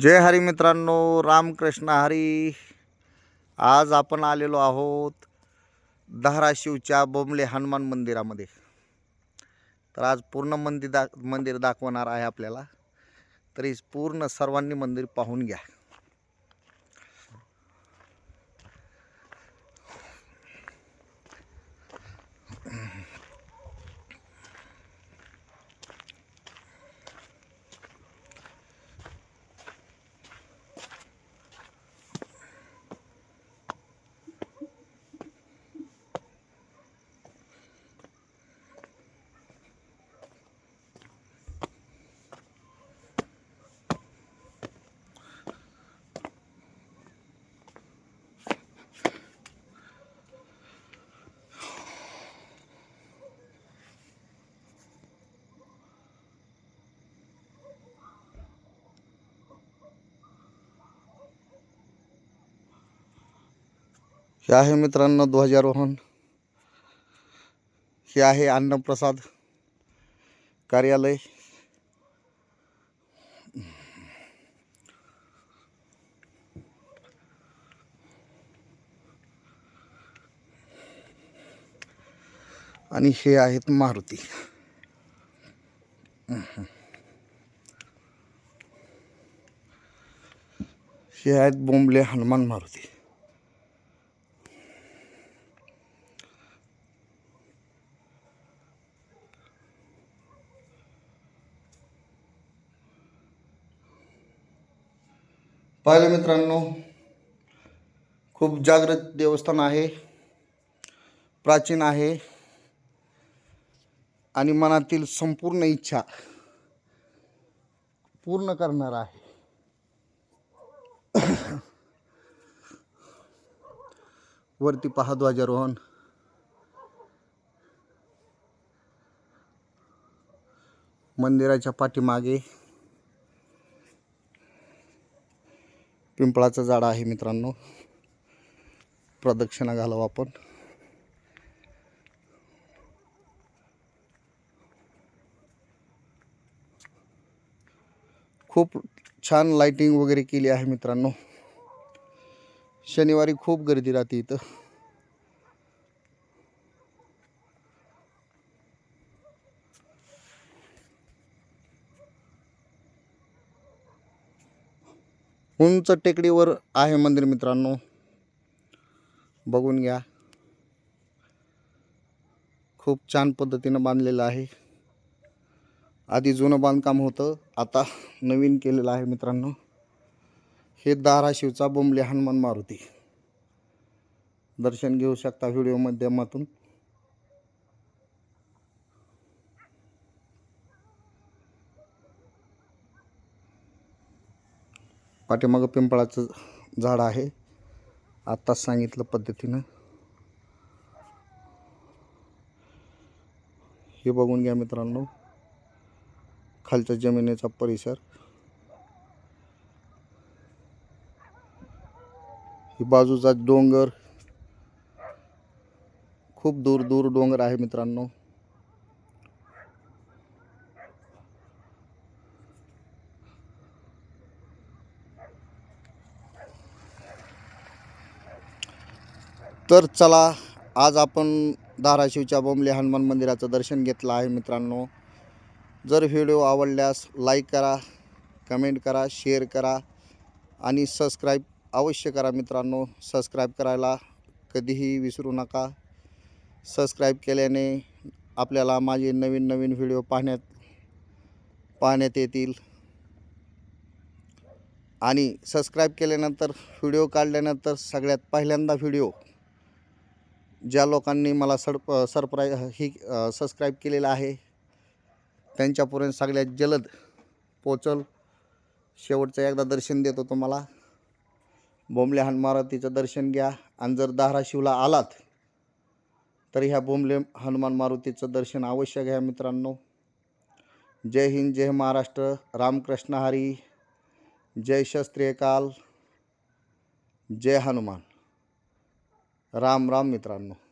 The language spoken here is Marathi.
जय हरी मित्रांनो रामकृष्ण हरी. आज आपण आलेलो आहोत धाराशिवच्या बोंबले हनुमान मंदिरामध्ये. तर आज पूर्ण मंदिर दा मंदिर दाखवणार आहे आपल्याला. तरी पूर्ण सर्वांनी मंदिर पाहून घ्या. हे आहे मित्रांनो ध्वजारोहण. हे आहे अन्नप्रसाद कार्यालय. आणि हे आहेत मारुती. हे आहेत बोंबले हनुमान मारुती. पाहिलं मित्रांनो खूप जागृत देवस्थान आहे प्राचीन आहे आणि मनातील संपूर्ण इच्छा पूर्ण करणार आहे. वरती पहा ध्वजारोहण. मंदिराच्या पाठीमागे पिंपळाचं झाड आहे मित्रांनो. प्रदक्षिणा घालावं आपण. खूप छान लाइटिंग वगैरे केली आहे मित्रांनो. शनिवारी खूप गर्दी राहते इथं. उंच टेकडीवर आहे मंदिर मित्रांनो. बघून घ्या. खूप छान पद्धतीनं बांधलेलं आहे. आधी जुनं बांधकाम होतं आता नवीन केलेलं आहे मित्रांनो. हे धाराशिवचा बोंबले हनुमान मारुती. दर्शन घेऊ शकता व्हिडिओ माध्यमातून. पाठीमागं पिंपळाचं झाड आहे. आत्ताच सांगितलं पद्धतीनं. हे बघून घ्या मित्रांनो. खालच्या जमिनीचा परिसर. ही बाजूचा डोंगर. खूप दूर दूर डोंगर आहे मित्रांनो. तर चला आज आपण धाराशिवच्या बोंबले हनुमान मंदिराचं दर्शन घेतलं आहे मित्रांनो. जर व्हिडिओ आवडल्यास लाईक करा कमेंट करा शेअर करा आणि सबस्क्राईब अवश्य करा मित्रांनो. सबस्क्राईब करायला कधीही विसरू नका. सबस्क्राईब केल्याने आपल्याला माझे नवीन नवीन व्हिडिओ पाहण्यात पाहण्यात येतील. आणि सबस्क्राईब केल्यानंतर व्हिडिओ काढल्यानंतर सगळ्यात पहिल्यांदा व्हिडिओ ज्या लोकांनी मला सडप सरप्राईज ही सबस्क्राईब केलेलं आहे त्यांच्यापर्यंत सगळ्यात जलद पोचल शेवटचं एकदा दर्शन देतो तुम्हाला. बोंबले हनुमारुतीचं दर्शन घ्या. आणि जर धाराशिवला आलात तर ह्या बोंबले हनुमान मारुतीचं दर्शन अवश्य घ्या मित्रांनो. जय हिंद जय महाराष्ट्र. रामकृष्ण हरी. जय शस्त्रीय काल जय हनुमान. राम राम मित्रांनो.